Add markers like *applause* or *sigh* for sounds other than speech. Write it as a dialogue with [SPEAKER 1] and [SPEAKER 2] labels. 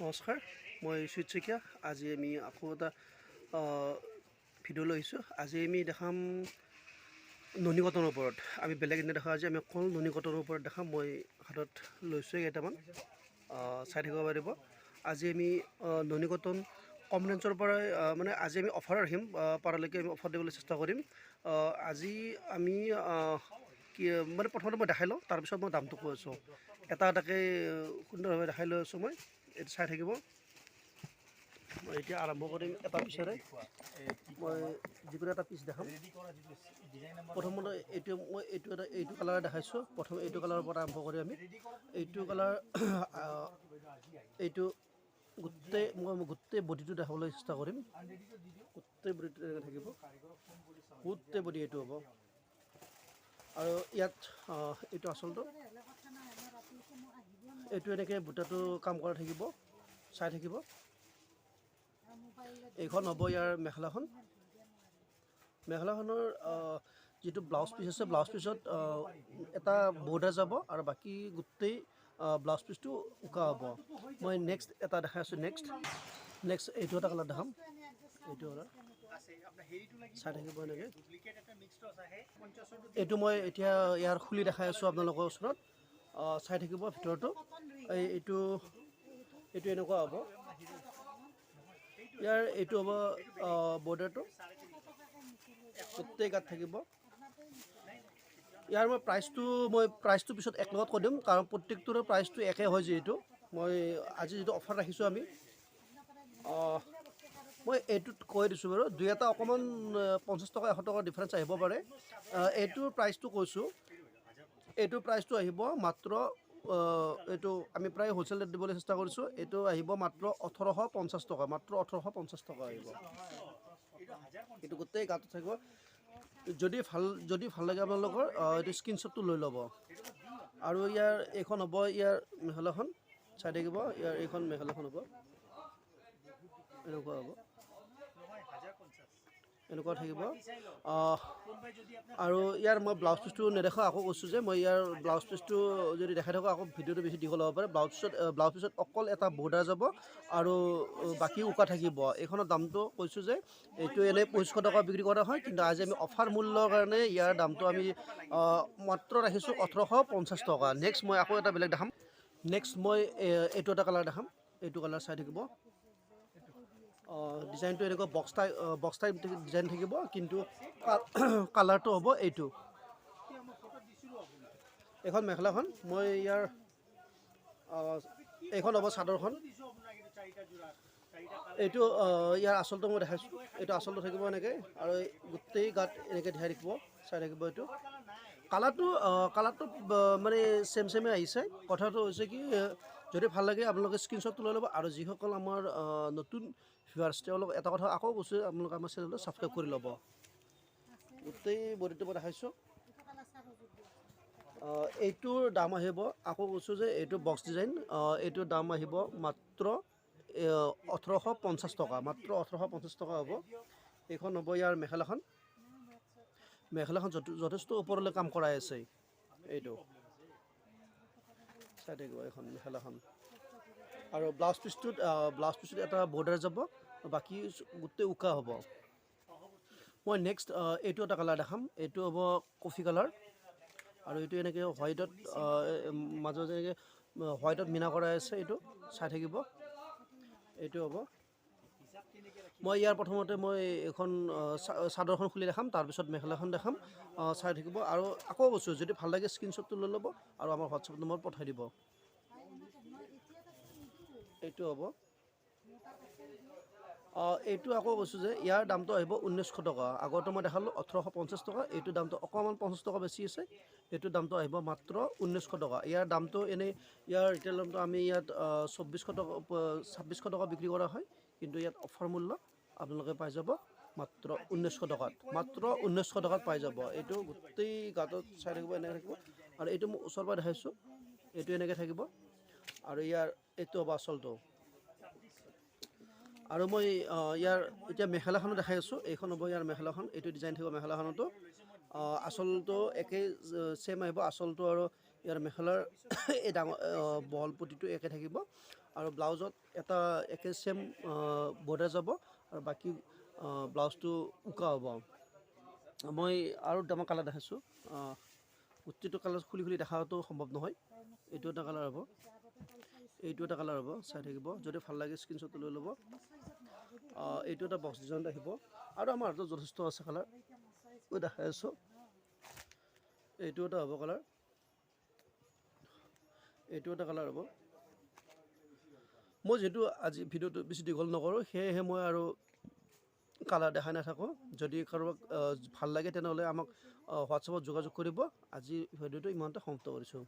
[SPEAKER 1] নমস্কাৰ মই সুজিত শইকীয়া। আজি আমি আকৌ এটা ভিডিঅ' লৈ আহিছোঁ। আজি আমি দেখাম নুনী কটনৰ ওপৰত। আমি বেলেগ এনে দেখা আজি আমি অকল নুনী কটনৰ ওপৰত দেখাম। মই হাতত লৈছোঁ কেইটামান। চাই থাকিব পাৰিব। আজি আমি আহ, নুনী কটন কম ৰেঞ্জৰ পৰাই মানে আজি আমি অফাৰ ৰাখিম। পৰালৈকে আমি অফাৰ দিবলৈ চেষ্টা কৰিম। আজি আমি কি মানে প্ৰথমতে মই দেখাই লওঁ। তাৰপিছত মই দামটো কৈ আছোঁ। এটা এটাকৈ সুন্দৰভাৱে দেখাই লৈ আছোঁ মই। এইটো চাই থাকিব। মই এতিয়া আৰম্ভ কৰিম এটা পিছেৰে। মই যিকোনো এটা পিচ দেখাম। প্ৰথমতে এইটো মই এইটো এটা এইটো কালাৰ দেখাইছোঁ। প্ৰথম এইটো কালাৰৰ পৰা আৰম্ভ কৰি আমি। এইটো কালাৰ এইটো গোটেই, মই গোটেই বডিটো দেখাবলৈ চেষ্টা কৰিম। গোটেই বডিটো এনেকৈ থাকিব। গোটেই বডি এইটো হ'ব। আৰু ইয়াত এইটো আচলটো। এইটো এনেকৈ বুটাটো কাম কৰা থাকিব চাই থাকিব। এইখন হ'ব ইয়াৰ মেখেলাখন। মেখেলাখনৰ যিটো ব্লাউজ পিচ আছে ব্লাউজ পিচত এটা বৰ্ডাৰ যাব আৰু বাকী গোটেই ব্লাউজ পিচটো উকা হ'ব। মই নেক্সট এটা দেখাই আছোঁ নেক্সট নেক্সট এইটো এটা কালাৰ দেখাম। এইটো চাই থাকিব এনেকৈ। এইটো মই এতিয়া ইয়াৰ খুলি দেখাই আছোঁ আপোনালোকৰ ওচৰত। চাই থাকিব ভিতৰতো। এই এইটো এইটো এনেকুৱা হ'ব। ইয়াৰ এইটো হ'ব বৰ্ডাৰটো। গোটেই গাত থাকিব। ইয়াৰ মই প্ৰাইচটো মই প্ৰাইচটো পিছত এক লগত কৈ দিম কাৰণ প্ৰত্যেকটোৰে প্ৰাইচটো একে হয় যিহেতু। মই আজি যিটো অফাৰ ৰাখিছোঁ আমি মই এইটোত কৈ দিছোঁ বাৰু। দুই এটা অকণমান পঞ্চাছ টকা এশ টকাৰ ডিফাৰেঞ্চ আহিব পাৰে। এইটোৰ প্ৰাইচটো কৈছোঁ। এইটো প্ৰাইচটো আহিব মাত্ৰ এইটো আমি প্ৰায় হ'লচেল ৰেট দিবলৈ চেষ্টা কৰিছোঁ। এইটো আহিব মাত্ৰ ওঠৰশ পঞ্চাছ টকা মাত্ৰ ওঠৰশ পঞ্চাছ টকা আহিব। এইটো গোটেই গাটো থাকিব। যদি ভাল যদি ভাল লাগে আপোনালোকৰ এইটো স্ক্ৰীনশ্বটটো লৈ ল'ব। আৰু ইয়াৰ এইখন হ'ব ইয়াৰ মেখেলাখন চাই থাকিব ইয়াৰ এইখন মেখেলাখন হ'ব। এনেকুৱা হ'ব। এনেকুৱা থাকিব। আৰু ইয়াৰ মই ব্লাউজ পিচটো নেদেখাওঁ আকৌ কৈছোঁ যে মই ইয়াৰ ব্লাউজ পিচটো যদি দেখাই থাকোঁ আকৌ ভিডিঅ'টো বেছি দীঘল হ'ব পাৰে। ব্লাউজ পিচত ব্লাউজ পিচত অকল এটা বৰ্ডাৰ যাব আৰু বাকী উকা থাকিব। এইখনৰ দামটো কৈছোঁ যে এইটো এনেই পঁচিছশ টকা বিক্ৰী কৰা হয় কিন্তু আজি আমি অফাৰ মূল্যৰ কাৰণে ইয়াৰ দামটো আমি মাত্ৰ ৰাখিছোঁ ওঠৰশ পঞ্চাছ টকা। নেক্সট মই আকৌ এটা বেলেগ দেখাম। নেক্সট মই এইটো এটা কালাৰ দেখাম। এইটো কালাৰ চাই থাকিব। ডিজাইনটো এনেকুৱা box type box type design থাকিব কিন্তু কালাৰটো *coughs* হ'ব এইটো। এইখন মেখেলাখন মই ইয়াৰ এইখন হ'ব চাদৰখন। এইটো ইয়াৰ আচলটো মই দেখাইছোঁ এইটো আচলটো থাকিব এনেকৈ আৰু গোটেই গাত এনেকৈ দেখাই থাকিব চাই থাকিব এইটো। কালাৰটো কালাৰটো মানে চেম চেমে আহিছে। কথাটো হৈছে কি যদি ভাল লাগে আপোনালোকে স্ক্ৰীনশ্বটটো লৈ ল'ব আৰু যিসকল আমাৰ নতুন ভিউৱাৰ্ছ তেওঁলোক এটা কথা আকৌ কৈছোঁ আপোনালোকে আমাৰ চেনেলটো ছাবস্ক্ৰাইব কৰি ল'ব। গোটেই বডিটো মই দেখাইছোঁ। এইটোৰ দাম আহিব। আকৌ কৈছোঁ যে এইটো বক্স ডিজাইন এইটোৰ দাম আহিব মাত্ৰ ওঠৰশ পঞ্চাছ টকা। মাত্ৰ ওঠৰশ পঞ্চাছ টকা হ'ব। এইখন হ'ব ইয়াৰ মেখেলাখন। মেখেলাখন যথে- যথেষ্ট ওপৰলৈ কাম কৰাই আছে। এইটো। চাই থাকিব এইখন মেখেলাখন। আৰু ব্লাউজ পিচটোত ব্লাউজ পিচটোত এটা বৰ্ডাৰ যাব বাকী গোটেই উকা হ'ব। মই নেক্সট এইটো এটা কালাৰ দেখাম এইটো হ'ব কফি কালাৰ আৰু এইটো এনেকৈ হোৱাইটত মাজত এনেকৈ হোৱাইটত মিনা কৰা আছে এইটো চাই থাকিব। এইটো হ'ব। মই ইয়াৰ প্ৰথমতে মই চা- চাদৰখন খুলি দেখাম তাৰপিছত মেখেলাখন দেখাম চাই থাকিব। আৰু আকৌ কৈছোঁ যদি ভাল লাগে স্ক্ৰীনশ্বটটো লৈ ল'ব আৰু আমাৰ হোৱাটছএপ নম্বৰত পঠাই দিব। এইটো হ'ব। অঁ, এইটো আকৌ কৈছোঁ যে ইয়াৰ দামটো আহিব ঊনৈছশ টকা। আগতে মই দেখালোঁ ওঠৰশ পঞ্চাছ টকা এইটো দামটো অকণমান পঞ্চাছ টকা বেছি আছে। এইটো দামটো আহিব মাত্ৰ ঊনৈছশ টকা। ইয়াৰ দামটো এনেই ইয়াৰ ৰিটেইল দামটো আমি ইয়াত চৌব্বিছশ টকা ছাব্বিছশ টকা বিক্ৰী কৰা হয়। কিন্তু ইয়াত অফাৰ মূল্য আপোনালোকে পাই যাব মাত্ৰ ঊনৈছশ টকাত। মাত্ৰ ঊনৈছশ টকাত পাই যাব। এইটো গোটেই গাঁতত চাই থাকিব এনেকৈ থাকিব। আৰু এইটো মই ওচৰৰ পৰা দেখাইছোঁ। এইটো এনেকৈ থাকিব। আৰু ইয়াৰ এইটো হ'ব আচলটো। আৰু মই ইয়াৰ এতিয়া মেখেলাখনো দেখাই আছোঁ এইখন হ'ব ইয়াৰ মেখেলাখন এইটো ডিজাইন থাকিব মেখেলাখনতো। আচলটো একেই ছেম আহিব আচলটো আৰু ইয়াৰ মেখেলাৰ *coughs* এই ডাঙৰ বহল পতিটো একে থাকিব। আৰু ব্লাউজত এটা একে ছেম বৰ্ডাৰ যাব আৰু বাকী ব্লাউজটো উকা হ'ব। মই আৰু দুটামান কালাৰ দেখাইছোঁ গোটেইটো কালাৰ খুলি খুলি দেখাটো সম্ভৱ নহয় এইটো এটা কালাৰ হ'ব। এইটো এটা কালাৰ হ'ব চাই থাকিব। যদি ভাল লাগে স্ক্ৰীনশ্বট লৈ ল'ব। এইটো এটা বক্স ডিজাইন আহিব। আৰু আমাৰ হাতত যথেষ্ট আছে কালাৰ মই দেখাই আছোঁ। এইটো এটা হ'ব কালাৰ এইটো এটা কালাৰ হ'ব। মই যিহেতু আজি ভিডিঅ'টো বেছি দীঘল নকৰোঁ সেয়েহে মই আৰু কালাৰ দেখাই নাথাকোঁ। যদি কাৰোবাক ভাল লাগে তেনেহ'লে আমাক হোৱাটছএপত যোগাযোগ কৰিব। আজি ভিডিঅ'টো ইমানতে সমাপ্ত কৰিছোঁ।